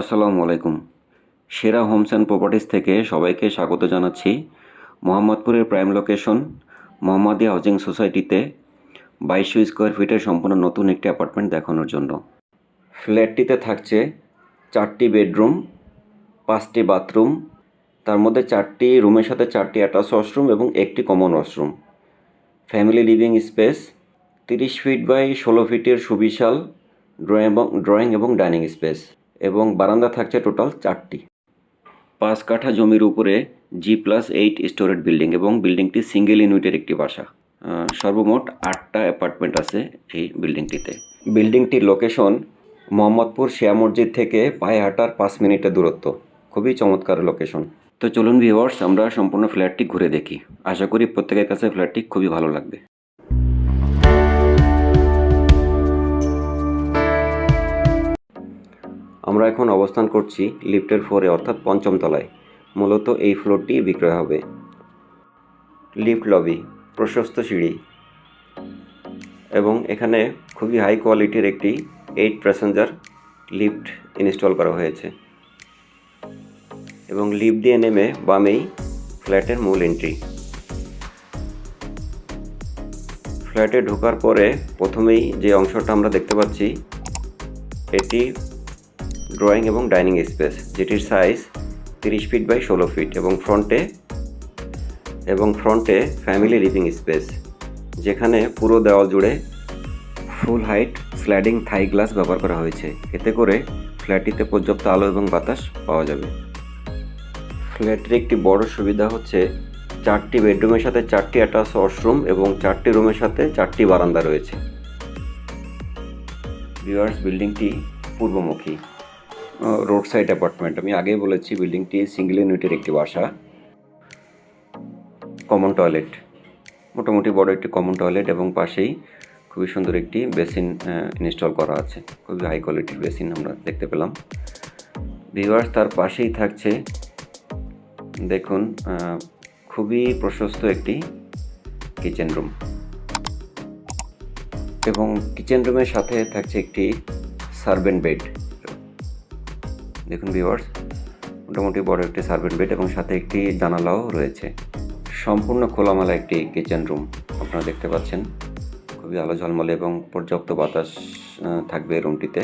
আসসালামু আলাইকুম। সেরা হোমস অ্যান্ড প্রপার্টিস থেকে সবাইকে স্বাগত জানাচ্ছি। মোহাম্মদপুরের প্রাইম লোকেশন মোহাম্মদিয়া হাউজিং সোসাইটিতে বাইশশো স্কোয়ার ফিটের সম্পূর্ণ নতুন একটি অ্যাপার্টমেন্ট দেখানোর জন্য। ফ্ল্যাটটিতে থাকছে চারটি বেডরুম, পাঁচটি বাথরুম, তার মধ্যে চারটি, রুমের সাথে চারটি অ্যাটাচ ওয়াশরুম এবং একটি common washroom. Family living space, তিরিশ ফিট বাই ষোলো ফিটের সুবিশাল ড্রয়িং এবং ড্রয়িং এবং ডাইনিং স্পেস। এবং বারান্দা থাকছে টোটাল চারটি। পাঁচ কাঠা জমির উপরে G plus eight storied building এবং বিল্ডিংটি সিঙ্গেল ইউনিটের একটি বাসা। সর্বমোট আটটা অ্যাপার্টমেন্ট আছে এই বিল্ডিংটিতে বিল্ডিংটির লোকেশন মোহাম্মদপুর শিয়া মসজিদ থেকে পায়ে হাঁটার পাঁচ মিনিটের দূরত্ব। খুবই চমৎকার লোকেশন তো চলুন ভিওয়ার্স আমরা সম্পূর্ণ ফ্ল্যাটটি ঘুরে দেখি। আশা করি প্রত্যেকের কাছে ফ্ল্যাটটি খুবই ভালো লাগবে। আমরা এখন অবস্থান করছি লিফটের ফোরে অর্থাৎ পঞ্চম তলায়। মূলত এই ফ্লোরটি বিক্রয় হবে। লিফট লবি, প্রশস্ত সিঁড়ি এবং এখানে খুবই হাই কোয়ালিটির একটি এইট প্যাসেঞ্জার লিফট ইনস্টল করা হয়েছে এবং লিফট দিয়ে নেমে বামেই ফ্ল্যাটের মূল এন্ট্রি ফ্ল্যাটে ঢোকার পরে প্রথমেই যে অংশটা আমরা দেখতে পাচ্ছি, এটি ড্রয়িং এবং ডাইনিং স্পেস যেটির সাইজ তিরিশ ফিট বাই ষোলো ফিট এবং ফ্রন্টে এবং ফ্রন্টে ফ্যামিলি লিভিং স্পেস যেখানে পুরো দেওয়াল জুড়ে full height sliding Thai glass ব্যবহার করা হয়েছে। এতে করে ফ্ল্যাটটিতে পর্যাপ্ত আলো এবং বাতাস পাওয়া যাবে। ফ্ল্যাটের একটি বড় সুবিধা হচ্ছে চারটি বেডরুমের সাথে চারটি অ্যাটাচ ওয়াশরুম এবং চারটি রুমের সাথে চারটি বারান্দা রয়েছে। ভিউয়ার্স বিল্ডিংটি পূর্বমুখী। Road side apartment. আমি আগেই বলেছি, বিল্ডিংটি সিঙ্গেল ইউনিটের একটি বাসা। Common toilet. মোটামুটি বড় একটি কমন টয়লেট এবং পাশেই খুবই সুন্দর একটি বেসিন ইনস্টল করা আছে। খুবই হাই কোয়ালিটির বেসিন আমরা দেখতে পেলাম। ভিউয়ার্স, তার পাশেই থাকছে, দেখুন খুবই প্রশস্ত একটি কিচেন রুম। এবং কিচেন রুমের সাথে থাকছে একটি সার্ভেন্ট বেড। দেখুন ভিউয়ার্স মোটামুটি বড় একটি সার্ভেন্ট বেড এবং সাথে একটি জানালাও রয়েছে। সম্পূর্ণ খোলামেলা একটি কিচেন রুম আপনারা দেখতে পাচ্ছেন। খুবই আলো ঝলমলে এবং পর্যাপ্ত বাতাস থাকবে রুমটিতে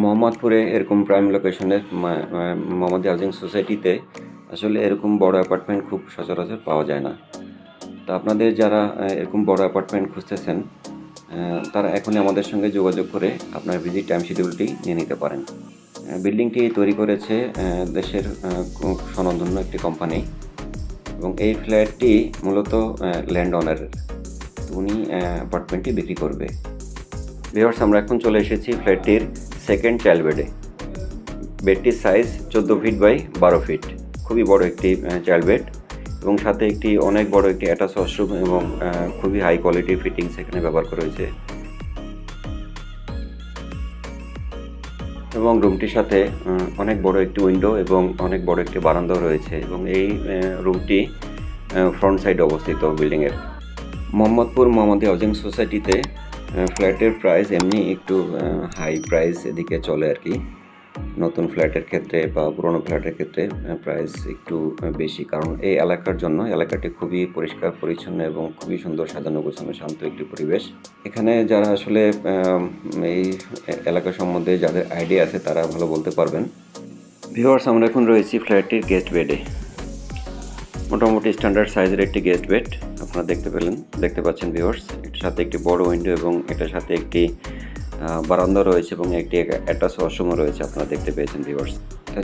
মোহাম্মদপুরে এরকম প্রাইম লোকেশনের মোহাম্মদ হাউজিং সোসাইটিতে আসলে এরকম বড় অ্যাপার্টমেন্ট খুব সচরাচর পাওয়া যায় না। তো আপনাদের যারা এরকম বড় অ্যাপার্টমেন্ট খুঁজতেছেন তারা এখনই আমাদের সঙ্গে যোগাযোগ করে আপনার ভিজিট টাইম শিডিউলটি নিয়ে নিতে পারেন। বিল্ডিংটি তৈরি করেছে দেশের স্বনামধন্য একটি কোম্পানি এবং এই ফ্ল্যাটটি মূলত ল্যান্ড তো উনি অ্যাপার্টমেন্টটি বিক্রি করবে। ভিওর্স আমরা এখন চলে এসেছি ফ্ল্যাটটির সেকেন্ড চাইল্ড বেডে বেডটির সাইজ চোদ্দ ফিট বাই বারো ফিট খুবই বড় একটি চাইল্ড বেড এবং সাথে একটি অনেক বড় একটি অ্যাটাচ ওয়াশরুম এবং খুবই হাই কোয়ালিটির ফিটিংস এখানে ব্যবহার করা হয়েছে। এবং রুমটির সাথে অনেক বড় একটি উইন্ডো এবং অনেক বড় একটি বারান্দাও রয়েছে এবং এই রুমটি ফ্রন্ট সাইডে অবস্থিত বিল্ডিংয়ের মোহাম্মদপুর মোহাম্মদী হাউজিং সোসাইটিতে ফ্ল্যাটের প্রাইস এমনি একটু হাই প্রাইস এদিকে চলে আর কি। নতুন ফ্ল্যাটের ক্ষেত্রে বা পুরনো ফ্ল্যাটের ক্ষেত্রে প্রাইস একটু বেশি। কারণ এই এলাকার জন্য এলাকাটি খুবই পরিষ্কার, পরিচ্ছন্ন এবং খুবই সুন্দর সাজানো গোছানো শান্ত একটি পরিবেশ। এখানে যারা আসলে এই এলাকা সম্বন্ধে যাদের আইডিয়া আছে, তারা ভালো বলতে পারবেন। ভিউয়ার্স আমরা এখন রয়েছি ফ্ল্যাটটির গেস্ট বেডে মোটামুটি স্ট্যান্ডার্ড সাইজের একটি গেস্ট বেড আপনারা দেখতে পেলেন, দেখতে পাচ্ছেন ভিউয়ার্স এটার সাথে একটি বড় উইন্ডো এবং এটার সাথে একটি বারান্দা রয়েছে এবং একটি অ্যাটাচ ওয়াশরুমও রয়েছে, আপনারা দেখতে পেয়েছেন ভিউয়ার্স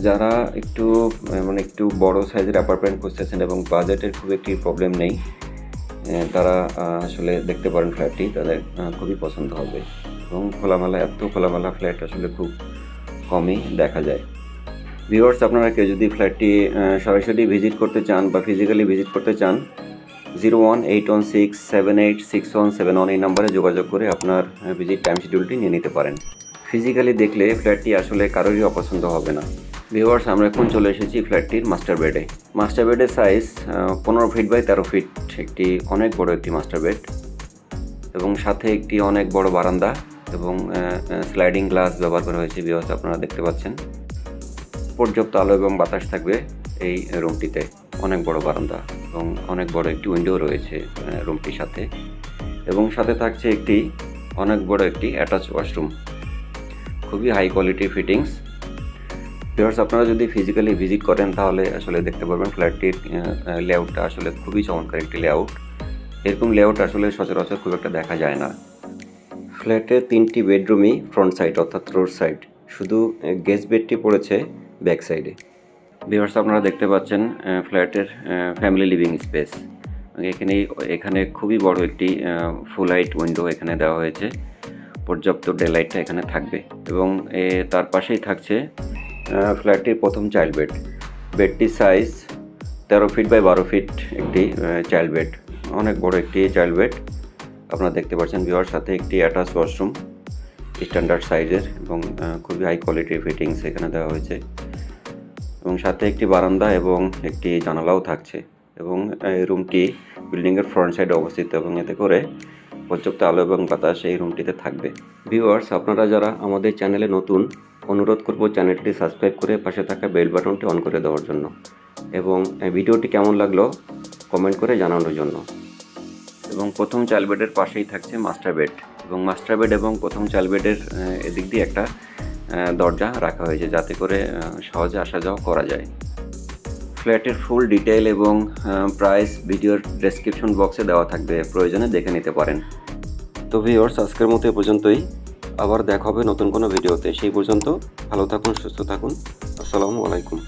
যারা একটু মানে একটু বড় সাইজের অ্যাপার্টমেন্ট খুঁজতেছেন এবং বাজেটের খুব একটি প্রবলেম নেই তারা আসলে দেখতে পারেন ফ্ল্যাটটি তাদের খুবই পছন্দ হবে। এবং খোলামেলা, এত খোলামেলা ফ্ল্যাট আসলে খুব কমই দেখা যায়। ভিউয়ার্স আপনারা কেউ যদি ফ্ল্যাটটি সরাসরি ভিজিট করতে চান বা ফিজিক্যালি ভিজিট করতে চান zero one eight one six seven eight six one seven one এই নাম্বারে যোগাযোগ করে আপনার ভিজিট টাইম শিডিউলটি নিয়ে নিতে পারেন। ফিজিক্যালি দেখলে ফ্ল্যাটটি আসলে কারোরই অপছন্দ হবে না। ভিউয়ার্স আমরা এখন চলে এসেছি ফ্ল্যাটটির মাস্টার বেডে মাস্টার বেডের সাইজ পনেরো ফিট বাই তেরো ফিট একটি অনেক বড় একটি মাস্টার বেড এবং সাথে একটি অনেক বড় বারান্দা এবং স্লাইডিং গ্লাস ব্যবহার করা হয়েছে ভিউয়ার্স আপনারা দেখতে পাচ্ছেন। পর্যাপ্ত আলো এবং বাতাস থাকবে। এই রুমটিতে অনেক বড় বারান্দা এবং অনেক বড় একটি উইন্ডো রয়েছে রুমটির সাথে। এবং সাথে থাকছে একটি অনেক বড় একটি অ্যাটাচ ওয়াশরুম খুবই হাই কোয়ালিটির ফিটিংস ভিউয়ার্স আপনারা যদি ফিজিক্যালি ভিজিট করেন, তাহলে আসলে দেখতে পারবেন ফ্ল্যাটটির লেআউটটা আসলে খুবই চমৎকার একটি লেআউট এরকম লেআউট আসলে সচরাচর খুব একটা দেখা যায় না। ফ্ল্যাটের তিনটি বেডরুমই ফ্রন্ট সাইড অর্থাৎ রোড সাইড শুধু গেস্ট বেডটি পড়েছে ব্যাক সাইডে ভিউয়ার্স আপনারা দেখতে পাচ্ছেন ফ্ল্যাটের ফ্যামিলি লিভিং স্পেস এখানে এখানে খুবই বড় একটি ফুল লাইট উইন্ডো এখানে দেওয়া হয়েছে। পর্যাপ্ত ডে লাইটটা এখানে থাকবে এবং এ, তার পাশেই থাকছে ফ্ল্যাটটির প্রথম চাইল্ড বেড বেডটির সাইজ তেরো ফিট বাই বারো ফিট একটি চাইল্ড বেড অনেক বড় একটি চাইল্ড বেড আপনারা দেখতে পাচ্ছেন বিওয়ার সাথে একটি অ্যাটাচ ওয়াশরুম স্ট্যান্ডার্ড সাইজের এবং খুবই হাই কোয়ালিটির ফিটিংস এখানে দেওয়া হয়েছে। এবং সাথে একটি বারান্দা এবং একটি জানালাও থাকছে এবং এই রুমটি বিল্ডিংয়ের ফ্রন্ট সাইডে অবস্থিত এবং এতে করে পর্যাপ্ত আলো এবং বাতাস এই রুমটিতে থাকবে। ভিউয়ার্স, আপনারা যারা আমাদের চ্যানেলে নতুন, অনুরোধ করব চ্যানেলটি সাবস্ক্রাইব করে পাশে থাকা বেল বাটনটি অন করে দেওয়ার জন্য এবং ভিডিওটি কেমন লাগল কমেন্ট করে জানানোর জন্য। এবং প্রথম চাল বেডের পাশেই থাকছে মাস্টার বেড এবং মাস্টার বেড এবং প্রথম চাল বেডের এদিক দিয়ে একটা দরজা রাখা হয়েছে যাতে করে সহজে আসা যাওয়া করা যায়। ফ্ল্যাটের ফুল ডিটেল এবং প্রাইস ভিডিওর ডেসক্রিপশন বক্সে দেওয়া থাকবে, প্রয়োজনে দেখে নিতে পারেন। তো ভিওর্স আজকের মতো এ পর্যন্তই। আবার দেখা হবে নতুন কোনো ভিডিওতে। সেই পর্যন্ত ভালো থাকুন, সুস্থ থাকুন। আসসালামু আলাইকুম।